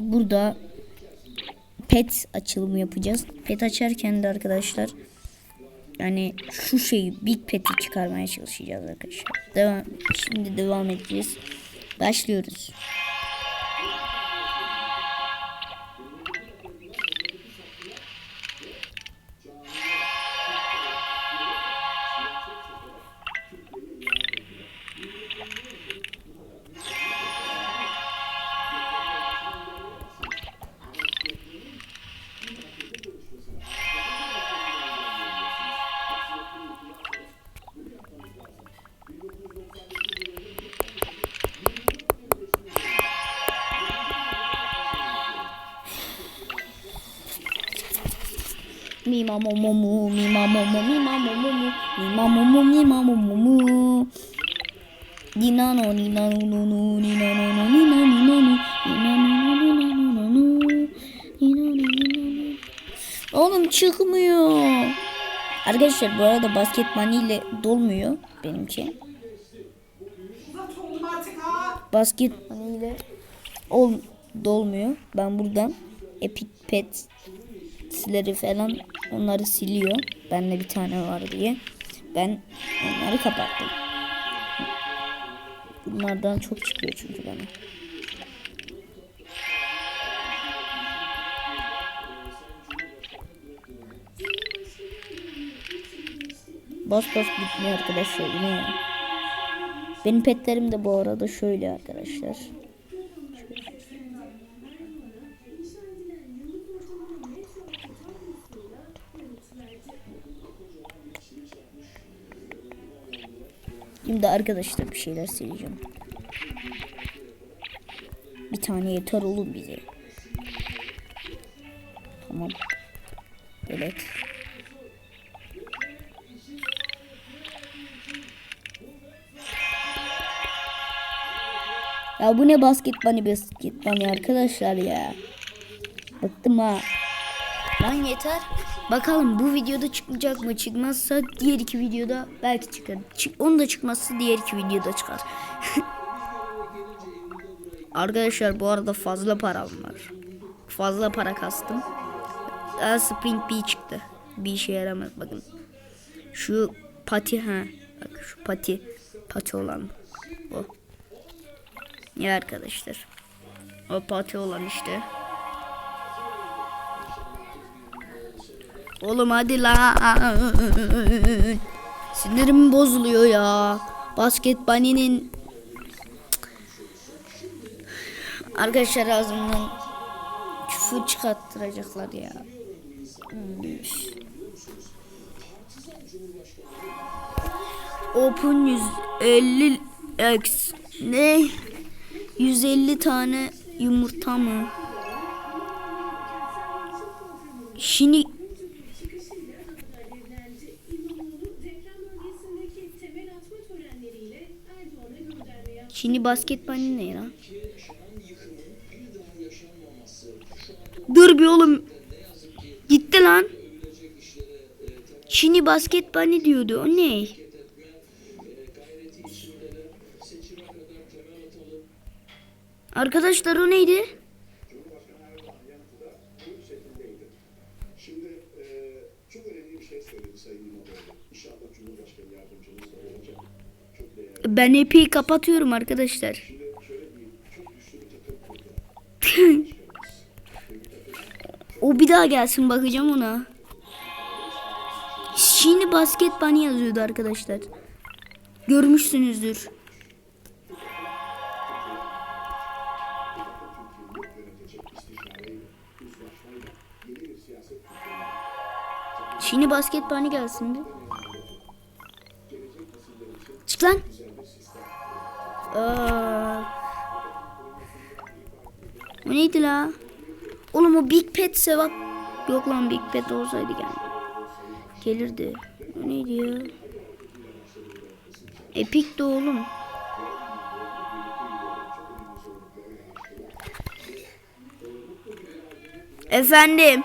burada pet açılımı yapacağız. Pet açarken de arkadaşlar yani şu şeyi Big Pet'i çıkarmaya çalışacağız arkadaşlar. Devam, şimdi devam edeceğiz. Başlıyoruz. Mi ma mo mo mu, mi ma mo mo, mi ma mo mo mu, mi ma mo mo, mi ma mo mo mu. Ni na no ni na no no no ni na no no ni na ni na no ni na no no ni na no no no ni na no na no. Oğlum çıkmıyor. Arkadaşlar bu arada basket ile dolmuyor artık ha. Basket ile ol, dolmuyor. Ben buradan Epic Pets'leri falan onları siliyor. Bende bir tane var diye. Ben onları kapattım. Bunlardan çok çıkıyor çünkü bana. Bas bas bitmiyor arkadaşlar yine ya. Benim petlerim de bu arada şöyle arkadaşlar. Şimdi arkadaşlar bir şeyler söyleyeceğim. Bir tane yeter oğlum bize. Tamam. Evet. Ya bu ne basket bunny basket bunny arkadaşlar ya. Bıktım ha. Lan yeter. Bakalım bu videoda çıkacak mı? Çıkmazsa diğer iki videoda belki çıkar. Çık, onu da çıkmazsa diğer iki videoda çıkar. Arkadaşlar bu arada fazla param var. Fazla para kastım. Aa, Spring Bee çıktı. Bir işe yaramaz bakın. Şu pati ha. Bak şu pati. Pati olan. O. Ya arkadaşlar. O pati olan işte. Oğlum hadi lan. Sinirim bozuluyor ya. Basket Bunny'nin Arkadaşlar ağzımdan küfür çıkarttıracaklar ya. Open 150 X ne? 150 tane yumurta mı? Şimdi Şimdi basket bunny ne ya? Dur bir oğlum. Gitti lan. Şimdi basket bunny diyordu. O ne? Arkadaşlar o neydi? Şimdi e, çok önemli bir şey söyledi Sayın İmamoğlu. İnşallah Cumhurbaşkanı yardımcımız da olacak. Çok değerli. Ben epey kapatıyorum arkadaşlar. O bir daha gelsin bakacağım ona. Şimdi basket bunny yazıyordu arkadaşlar. Görmüşsünüzdür. Şimdi basket bunny gelsin bir. Çık lan. Aa. O neydi la? Oğlum o Big Pet sevap. Yok lan Big Pet olsaydı gel. Gelirdi. O neydi ya? Epic de oğlum. Efendim.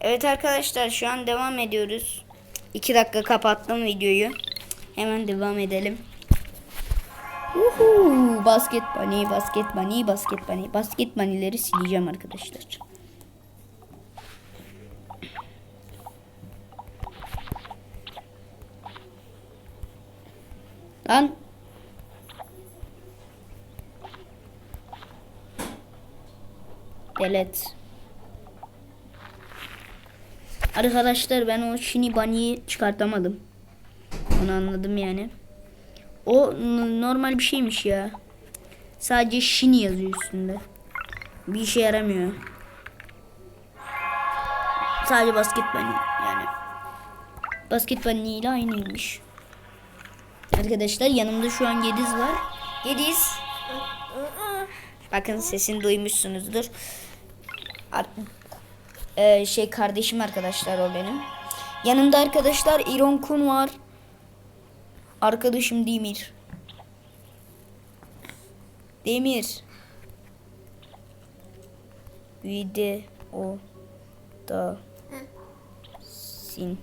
Evet arkadaşlar şu an devam ediyoruz. 2 dakika kapattım videoyu. Hemen devam edelim. Uh. Uhu, basket bunny, basket bunny, basket bunny. Basket bunny'leri sileceğim arkadaşlar. Lan. Delete. Arkadaşlar ben o Shiny Bunny'yi çıkartamadım. Onu anladım yani. O normal bir şeymiş ya. Sadece Shiny yazıyor üstünde. Bir işe yaramıyor. Sadece basket bunny yani. Basket bunny ile aynıymış. Arkadaşlar yanımda şu an Gediz var. Gediz. Bakın sesini duymuşsunuzdur. Ar- Ee, şey kardeşim arkadaşlar o benim. Yanımda arkadaşlar İron Kun var. Arkadaşım Demir. Demir. Video da sin.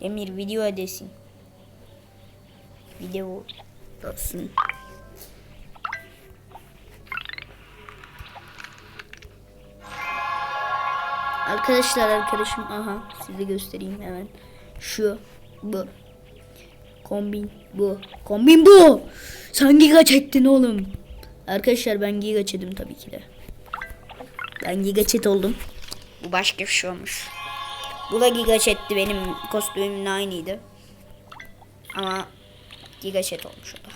Demir video edesin. Video dasın. Arkadaşlar arkadaşım aha size göstereyim hemen. Şu bu. Kombin bu. Kombin bu. Sen giga çektin oğlum. Arkadaşlar ben giga çedim tabii ki de. Ben giga chat oldum. Bu başka bir şey olmuş. Bu da giga chatti benim kostümümle aynıydı. Ama giga chat olmuş o da.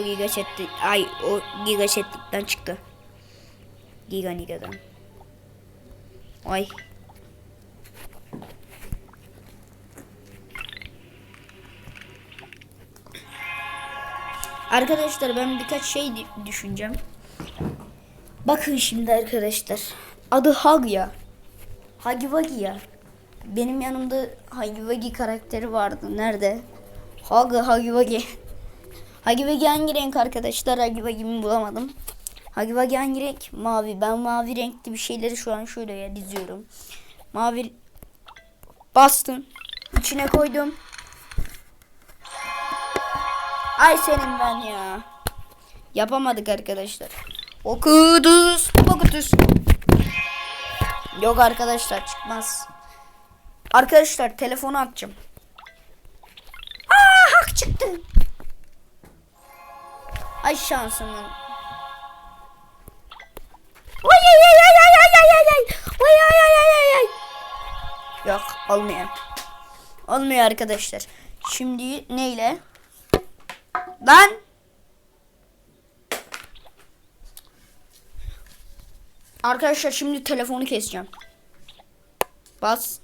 O giga chatti ay o giga chatlikten çıktı. Giga niga'dan. Ay. Arkadaşlar ben birkaç şey düşüneceğim. Bakın şimdi arkadaşlar. Adı Hagya. Hagiwagi ya. Benim yanımda Hagiwagi karakteri vardı. Nerede? Hagi Hagiwagi. Hagiwagi hangi renk arkadaşlar? Hagiwagi'mi bulamadım. Hagiwagi hangi renk? Mavi. Ben mavi renkli bir şeyleri şu an şöyle diziyorum. Mavi bastım. İçine koydum. Ay senin ben ya. Yapamadık arkadaşlar. Okuduz. Okuduz. Yok arkadaşlar çıkmaz. Arkadaşlar telefonu atacağım. Aa hak çıktı. Ay şansımın. Vay ay ay ay ay ay ay ay ay. Vay ay ay ay ay ay. Yok olmuyor. Olmuyor arkadaşlar. Şimdi neyle? Lan. Arkadaşlar şimdi telefonu keseceğim. Bas.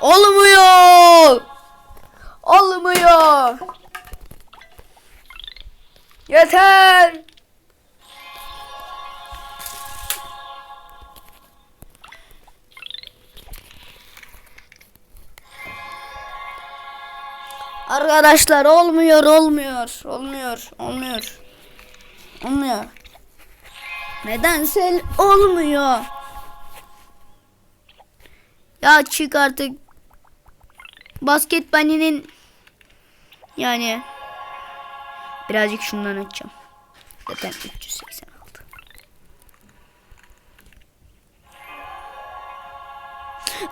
Olmuyor. Olmuyor. Yeter. Arkadaşlar olmuyor, olmuyor, olmuyor, olmuyor. Olmuyor. Nedense olmuyor. Ya çık artık. Basket bunny'nin yani birazcık şundan açacağım. Zaten 386.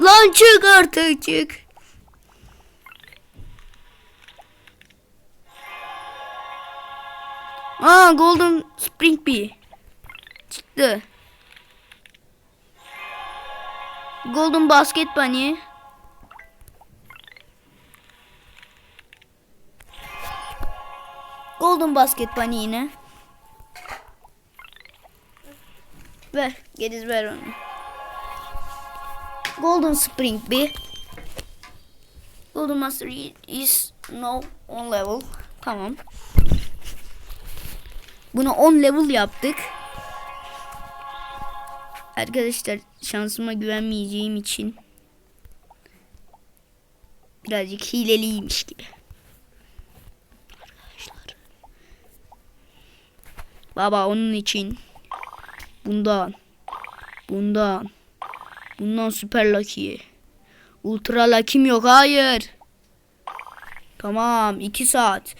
Lan çık artık çık. Aa Golden Spring Bee. Çıktı. Golden Basket Bunny. Golden Basket Bunny yine. Ver. Gediz ver onu. Golden Spring Bee. Golden Master is no on level. Tamam. Bunu 10 level yaptık. Arkadaşlar şansıma güvenmeyeceğim için birazcık hileliymiş gibi. Baba onun için bundan bundan Bundan süper lucky. Ultra lucky'm yok hayır. Tamam 2 saat.